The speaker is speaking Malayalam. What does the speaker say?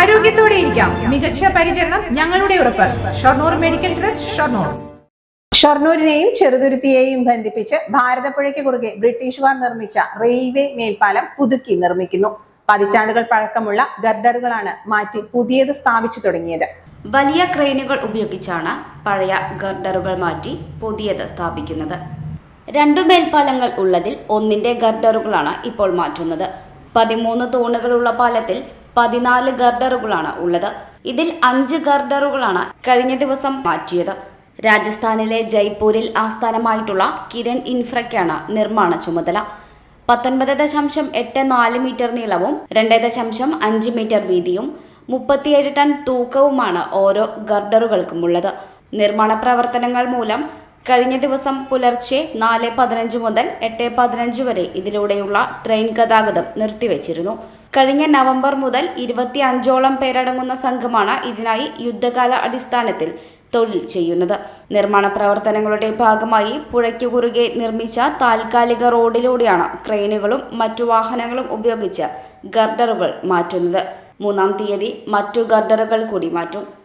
ആരോഗ്യത്തോടെ ഇരിക്കാം. മികച്ച പരിചരണം ഞങ്ങളുടെ ഉറപ്പ്. Shoranur medical trust Shoranur. ഷൊർണൂരിനെയും ചെറുതുരുത്തിയെയും ബന്ധിപ്പിച്ച് ഭാരതപ്പുഴയ്ക്ക് കുറുകെ ബ്രിട്ടീഷുകാർ നിർമ്മിച്ച റെയിൽവേ മേൽപ്പാലം പുതുക്കി നിർമ്മിക്കുന്നു. പതിറ്റാണ്ടുകൾ പഴക്കമുള്ള ഗർഡറുകളാണ് മാറ്റി പുതിയത് സ്ഥാപിച്ചു തുടങ്ങിയത്. വലിയ ക്രെയിനുകൾ ഉപയോഗിച്ചാണ് പഴയ ഗർഡറുകൾ മാറ്റി പുതിയത് സ്ഥാപിക്കുന്നത്. രണ്ടു മേൽപ്പാലങ്ങൾ ഉള്ളതിൽ ഒന്നിന്റെ ഗർഡറുകളാണ് ഇപ്പോൾ മാറ്റുന്നത്. പതിമൂന്ന് തൂണുകളുള്ള പാലത്തിൽ പതിനാല് ഗർഡറുകളാണ് ഉള്ളത്. ഇതിൽ അഞ്ച് ഗർഡറുകളാണ് കഴിഞ്ഞ ദിവസം മാറ്റിയത്. രാജസ്ഥാനിലെ ജയ്പൂരിൽ ആസ്ഥാനമായിട്ടുള്ള കിരൺ ഇൻഫ്രയ്ക്കാണ് നിർമ്മാണ ചുമതല. പത്തൊൻപത് ദശാംശം എട്ട് നാല് മീറ്റർ നീളവും രണ്ട് ദശാംശം അഞ്ച് മീറ്റർ വീതിയും മുപ്പത്തിയേഴ് ടൺ തൂക്കവുമാണ് ഓരോ ഗർഡറുകൾക്കുമുള്ളത് നിർമ്മാണ പ്രവർത്തനങ്ങൾ മൂലം കഴിഞ്ഞ ദിവസം പുലർച്ചെ നാല് പതിനഞ്ച് മുതൽ എട്ട് പതിനഞ്ച് വരെ ഇതിലൂടെയുള്ള ട്രെയിൻ ഗതാഗതം നിർത്തിവെച്ചിരുന്നു. കഴിഞ്ഞ നവംബർ മുതൽ ഇരുപത്തി അഞ്ചോളം പേരടങ്ങുന്ന സംഘമാണ് ഇതിനായി യുദ്ധകാല അടിസ്ഥാനത്തിൽ തൊഴിൽ ചെയ്യുന്നത്. നിർമ്മാണ പ്രവർത്തനങ്ങളുടെ ഭാഗമായി പുഴയ്ക്കു കുറുകെ നിർമ്മിച്ച താൽക്കാലിക റോഡിലൂടെയാണ് ക്രെയിനുകളും മറ്റു വാഹനങ്ങളും ഉപയോഗിച്ച് ഗർഡറുകൾ മാറ്റുന്നത്. മൂന്നാം തീയതി മറ്റു ഗർഡറുകൾ കൂടി മാറ്റും.